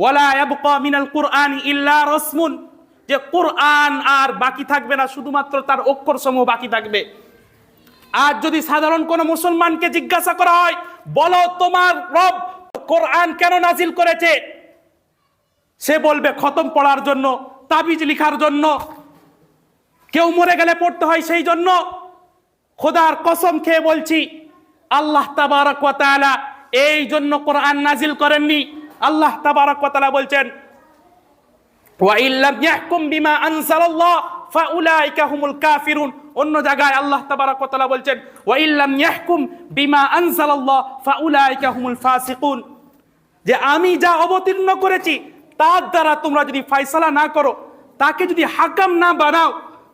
ওয়ালা ইয়াবকা মিনাল কুরআন ইল্লা রসমুন। যে কোরআন আর বাকি থাকবে না, শুধুমাত্র তার অক্ষর সমূহ বাকি থাকবে। আর যদি সাধারণ কোনো মুসলমানকে জিজ্ঞাসা করা হয়, বলো তোমার রব কোরআন কেন নাজিল করেছে? সে বলবে, খতম পড়ার জন্য, তাবিজ লিখার জন্য। কেউ মরে গেলে পড়তে হয় সেই জন্য। খোদার কসম খেয়ে বলছি, আল্লাহ তাবারক এই জন্য কোরআন নাজিল করেননি। আল্লাহ তাবারক তাআলা বলছেন, ওয়া ইয়াহকুম বিমা আনজালাল্লাহ, ফাউলাইকা হুমুল কাফিরুন। অন্য জায়গায় আল্লাহ তাবারক ওয়া বলছেন, ওয়া ইল্লাম ইয়াহকুম বিমা আনজালাল্লাহ, ফাউলাইকা হুমুল ফাসিকুন। যে আমি যা অবতীর্ণ করেছি, তার দ্বারা তোমরা যদি ফয়সালা না করো, তাকে যদি হাকাম না বানাও,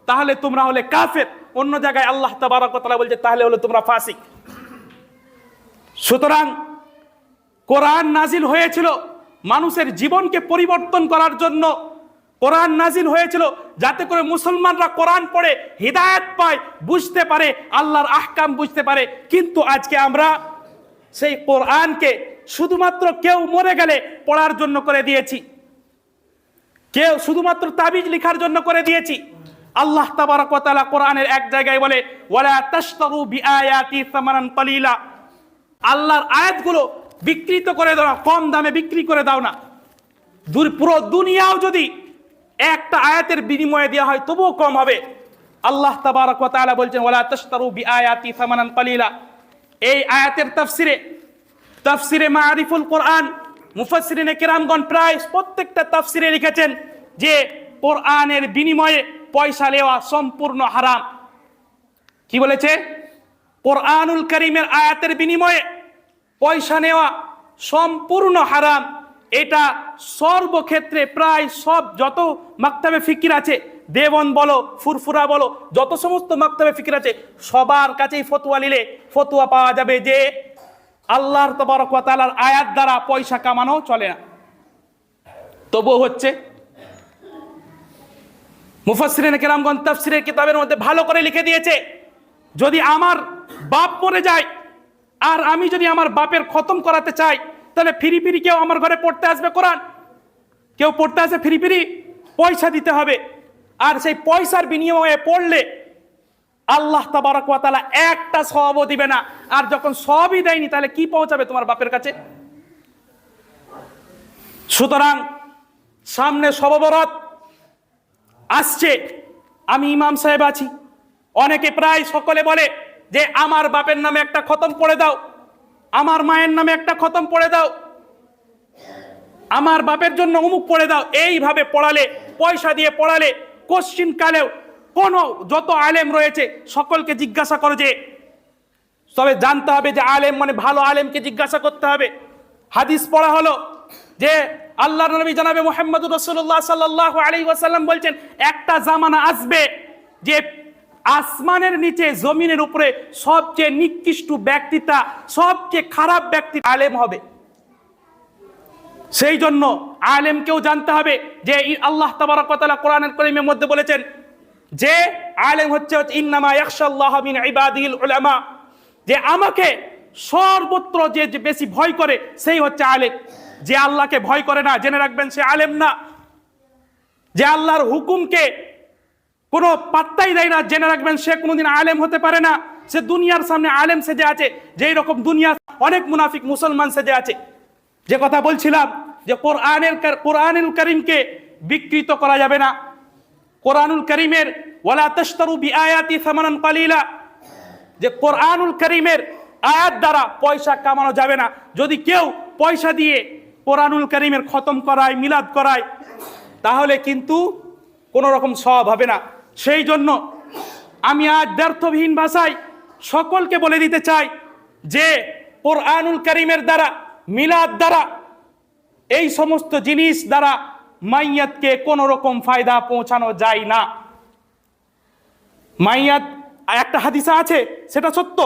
তাহলে তোমরা হলে কাফের। অন্য জায়গায় আল্লাহ তাবারক ওয়া বলছে, তাহলে হলে তোমরা ফাসিক। সুতরাং কোরআন নাজিল হয়েছিল মানুষের জীবনকে পরিবর্তন করার জন্য। কোরআন নাজিল হয়েছিল যাতে করে মুসলমানরা কোরআন পড়ে, হৃদায়ত পায়, বুঝতে পারে, আল্লাহর আহকাম বুঝতে পারে। কিন্তু আজকে আমরা সেই কোরআনকে শুধুমাত্র কেউ মরে গেলে পড়ার জন্য করে দিয়েছি। কেউ শুধুমাত্র তাবিজ লিখার জন্য করে দিয়েছি। আল্লাহ তাবারক ওয়া কোরআনের এক জায়গায় বলে, ওয়ালা তাশতারু বিআয়াতি সামানান কলিলা। আল্লাহর আয়াতগুলো বিকৃত করে দাও, কম দামে বিক্রি করে দাও না। পুরো দুনিয়াও যদি একটা আয়াতের বিনিময়ে দেওয়া হয়, তবুও কম হবে। আল্লাহ তাবারক তাআলা বলছেন, ওয়ালা তাশতারু বিআয়াতি সামানান কলিলা। এই আয়াতের তাফসিরে তাফসিরে মারিফুল কোরআন, মুফাসসিরিনে কেরামগণ প্রায় প্রত্যেকটা তাফসিরে লিখেছেন যে, কোরআনের বিনিময়ে পয়সা নেওয়া সম্পূর্ণ হারাম। কি বলেছে? কোরআনুল করিমের আয়াতের বিনিময়ে পয়সা নেওয়া সম্পূর্ণ হারাম। এটা সর্বক্ষেত্রে প্রায় সব যত মাক্তাবে ফিকির আছে দেবন বলো, ফুরফুরা বলো, যত সমস্ত মাক্তাবে ফিকির আছে, সবার কাছেই ফতুয়া নিলে ফতুয়া পাওয়া যাবে যে আল্লাহর তবরক ওয়া তাআলার আয়াত দ্বারা পয়সা কামানো চলে না। তবুও হচ্ছে মুফাসসিরিন কেরামগণ তাফসিরের কিতাবের মধ্যে ভালো করে লিখে দিয়েছে, যদি আমার বাপ মরে যায় আর আমি যদি আমার বাপের খতম করাতে চাই, তাহলে ফিরি ফিরি কেউ আমার ঘরে পড়তে আসবে কোরআন। কেউ পড়তে আসে ফিরি ফিরি পয়সা দিতে হবে। আর সেই পয়সার বিনিময়ে পড়লে আল্লাহ তাবারক ওয়া একটা সওয়াবও দিবে না। আর যখন সবই দেয়নি, তাহলে কি পৌঁছাবে তোমার বাপের কাছে? সুতরাং সামনে সববরাত আসছে। আমি ইমাম সাহেব আছি। অনেকে প্রায় সকলে বলে যে আমার বাপের নামে একটা খতম পড়ে দাও। আমার মায়ের নামে একটা খতম পড়ে দাও। আমার বাপের জন্য অমুক পড়ে দাও। এইভাবে পড়ালে, পয়সা দিয়ে পড়ালে, কোশ্চিন কালেও কোন যত আলেম রয়েছে, সকলকে জিজ্ঞাসা করো যে, তবে জানতে হবে যে আলেম মানে ভালো আলেমকে জিজ্ঞাসা করতে হবে। হাদিস পড়া হলো যে আল্লাহ নবী জানাবে মোহাম্মদ রসুল্লাহ সাল্লাহ আলী ওয়াসাল্লাম বলছেন, একটা জামানা আসবে যে আসমানের নিচে, জমিনের উপরে সবচেয়ে নিকৃষ্ট ব্যক্তিটা, সবচেয়ে খারাপ ব্যক্তি আলেম হবে। সেই জন্য আলেমকেও জানতে হবে যে আল্লাহ তাবারক ওয়া কোরআনের করিমের মধ্যে বলেছেন যে আলেম হচ্ছে ইন্নামা ইয়াখশাল্লাহ মিন ইবাদিল উলামা। যে আমাকে সর্বত্র যে বেশি ভয় করে সেই হচ্ছে আলেম। যে আল্লাহকে ভয় করে না, জেনে রাখবেন সে আলেম না। যে আল্লাহর হুকুমকে কোনো পাত্তাই দেয় না। জেনে রাখবেন, সে কোনোদিন আলেম হতে পারে না। সে দুনিয়ার সামনে আলেম সেজে আছে, যেই রকম দুনিয়া অনেক মুনাফিক মুসলমান সেজে আছে। যে কথা বলছিলাম যে কোরআনের কোরআনুল করিমকে বিকৃত করা যাবে না। কোরআনুল করিমের ওয়ালা তাশতারু বিআয়াতি সামানান কালিলা। যে কোরআনুল করিমের আয়াত দ্বারা পয়সা কামানো যাবে না। যদি কেউ পয়সা দিয়ে কোরআনুল করিমের খতম করায়, মিলাদ করায়, তাহলে কিন্তু কোনো রকম সব হবে না। সেই জন্য আমি আজ ব্যর্থবিহীন ভাষায় সকলকে বলে দিতে চাই যে কোরআনুল করিমের দ্বারা, মিলাদ দ্বারা, এই সমস্ত জিনিস দ্বারা মাইয়াতকে কোনো রকম ফায়দা পৌঁছানো যায় না। মাইয়াত, একটা হাদিসা আছে, সেটা সত্য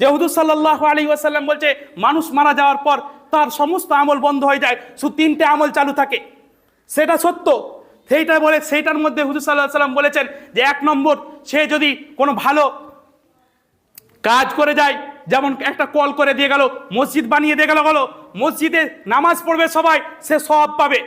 যে হুদুর সাল্লাহ আলী ওয়াসাল্লাম বলছে, মানুষ মারা যাওয়ার পর তার সমস্ত আমল বন্ধ হয়ে যায়, শুধু তিনটে আমল চালু থাকে। সেটা সত্য। সেইটা বলে, সেইটার মধ্যে হুজুর সাল্লাহ সাল্লাম বলেছেন যে এক নম্বর, সে যদি কোনো ভালো কাজ করে যায়, যেমন একটা কল করে দিয়ে গেল, মসজিদ বানিয়ে দিয়ে গেল গেল, মসজিদে নামাজ পড়বে সবাই, সে সব পাবে।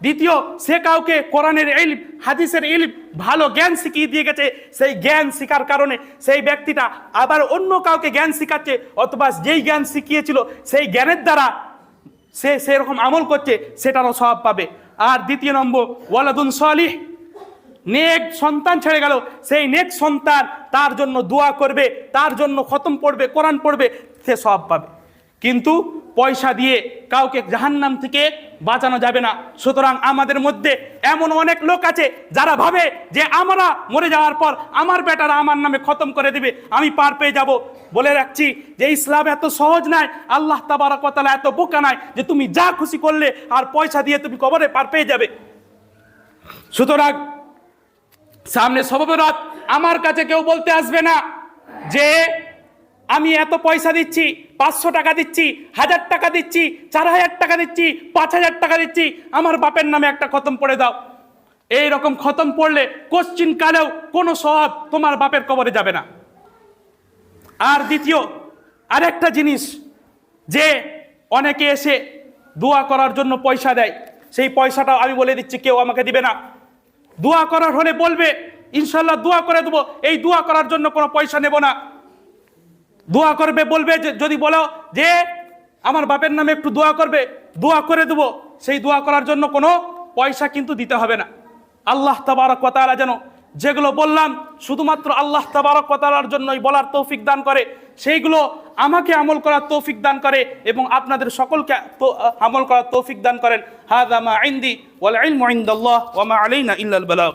দ্বিতীয়, সে কাউকে কোরআনের ইলম, হাদিসের ইলম, ভালো জ্ঞান শিখিয়ে দিয়ে গেছে, সেই জ্ঞান শিকার কারণে সেই ব্যক্তিটা আবার অন্য কাউকে জ্ঞান শিখাচ্ছে, অথবা যেই জ্ঞান শিখিয়েছিল, সেই জ্ঞানের দ্বারা সে সেরকম আমল করছে, সেটারও স্বভাব পাবে। আর দ্বিতীয় নম্বর, ওয়ালাদুন সালিহ। নেক সন্তান ছেড়ে গেল, সেই নেক সন্তান তার জন্য দোয়া করবে, তার জন্য খতম পড়বে, কোরআন পড়বে, সে সব পাবে। কিন্তু পয়সা দিয়ে কাউকে জাহান্নাম থেকে বাঁচানো যাবে না। সুতরাং আমাদের মধ্যে এমন অনেক লোক আছে যারা ভাবে যে আমরা মরে যাওয়ার পর আমার বেটারা আমার নামে খতম করে দিবে, আমি পার পেয়ে যাব। বলে রাখছি যে ইসলাম এত সহজ নয়, আল্লাহ তাবারকতালা এত বোকা নয় যে তুমি যা খুশি করলে আর পয়সা দিয়ে তুমি কবরে পার পেয়ে যাবে। সুতরাং সামনে সববরাত আমার কাছে কেউ বলতে আসবে না যে আমি এত পয়সা দিচ্ছি, পাঁচশো টাকা দিচ্ছি, হাজার টাকা দিচ্ছি, চার হাজার টাকা দিচ্ছি, পাঁচ হাজার টাকা দিচ্ছি, আমার বাপের নামে একটা খতম পড়ে দাও। এই রকম খতম পড়লে কোশ্চিন কালেও কোনো স্বভাব তোমার বাপের কবরে যাবে না। আর দ্বিতীয়, আরেকটা জিনিস, যে অনেকে এসে দোয়া করার জন্য পয়সা দেয়, সেই পয়সাটাও আমি বলে দিচ্ছি, কেউ আমাকে দিবে না। দোয়া করার হলে বলবে, ইনশাল্লাহ দোয়া করে দেবো, এই দোয়া করার জন্য কোনো পয়সা নেব না। দোয়া করবে, বলবে যে, যদি বলো যে, আমার বাপের নামে একটু দোয়া করবে, দোয়া করে দেবো। সেই দোয়া করার জন্য কোনো পয়সা কিন্তু দিতে হবে না। আল্লাহ তাবারক তাআলা যেন যেগুলো বললাম, শুধুমাত্র আল্লাহ তাবারক তাআলার জন্যই বলার তৌফিক দান করে, সেইগুলো আমাকে আমল করার তৌফিক দান করে এবং আপনাদের সকলকে আমল করার তৌফিক দান করেন। হাদা মা ইনদি ওয়াল ইলমু ইনদাল্লাহ ওয়া মা আলাইনা ইল্লাল বালাগ।